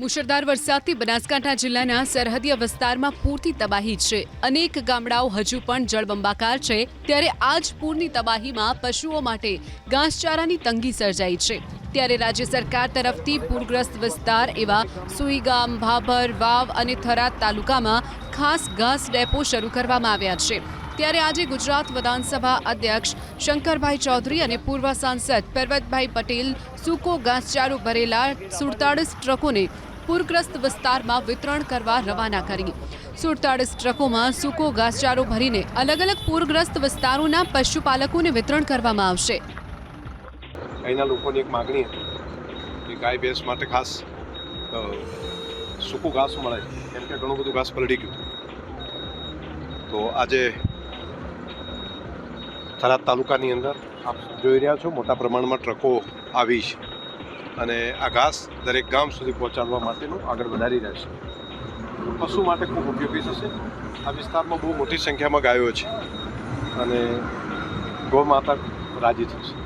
મુશળધાર વરસાદથી બનાસકાંઠા જિલ્લાના સરહદીય વિસ્તારમાં પૂરથી તબાહી છે. અનેક ગામડાઓ હજુ પણ જળબંબાકાર છે. ત્યારે આજ પૂરની તબાહીમાં પશુઓ માટે ઘાસચારાની તંગી સર્જાઈ છે. ત્યારે રાજ્ય સરકાર તરફથી પૂરગ્રસ્ત વિસ્તાર એવા સુઈગામ, ભાભર, વાવ અને થરાદ તાલુકામાં ખાસ ઘાસ ડેપો શરૂ કરવામાં આવ્યા છે. ત્યારે આજે ગુજરાત વિધાનસભા અધ્યક્ષ શંકરભાઈ ચૌધરી અને પૂર્વ સાંસદ પર્વતભાઈ પટેલ સૂકો ઘાસચારો ભરેલા સુડતાળીસ ટ્રકોને પૂરગ્રસ્ત વિસ્તારમાં વિતરણ કરવા રવાના કરી. સુડતાળીસ ટ્રકોમાં સૂકો ઘાસચારો ભરીને અલગ અલગ પૂરગ્રસ્ત વિસ્તારોના પશુપાલકોને વિતરણ કરવામાં આવશે. અહીંના લોકોની એક માગણી હતી કે ગાય ભેંસ માટે ખાસ સૂકું ઘાસ મળે. કેમ કે ઘણું બધું ઘાસ પલળી ગયું. તો આજે થરાદ તાલુકાની અંદર આપ જોઈ રહ્યા છો, મોટા પ્રમાણમાં ટ્રકો આવી છે અને આ ઘાસ દરેક ગામ સુધી પહોંચાડવા માટેનું આગળ વધારી રહ્યા છે. પશુ માટે ખૂબ ઉપયોગી થશે. આ વિસ્તારમાં બહુ મોટી સંખ્યામાં ગાયો છે અને ગૌ માતા રાજી થશે.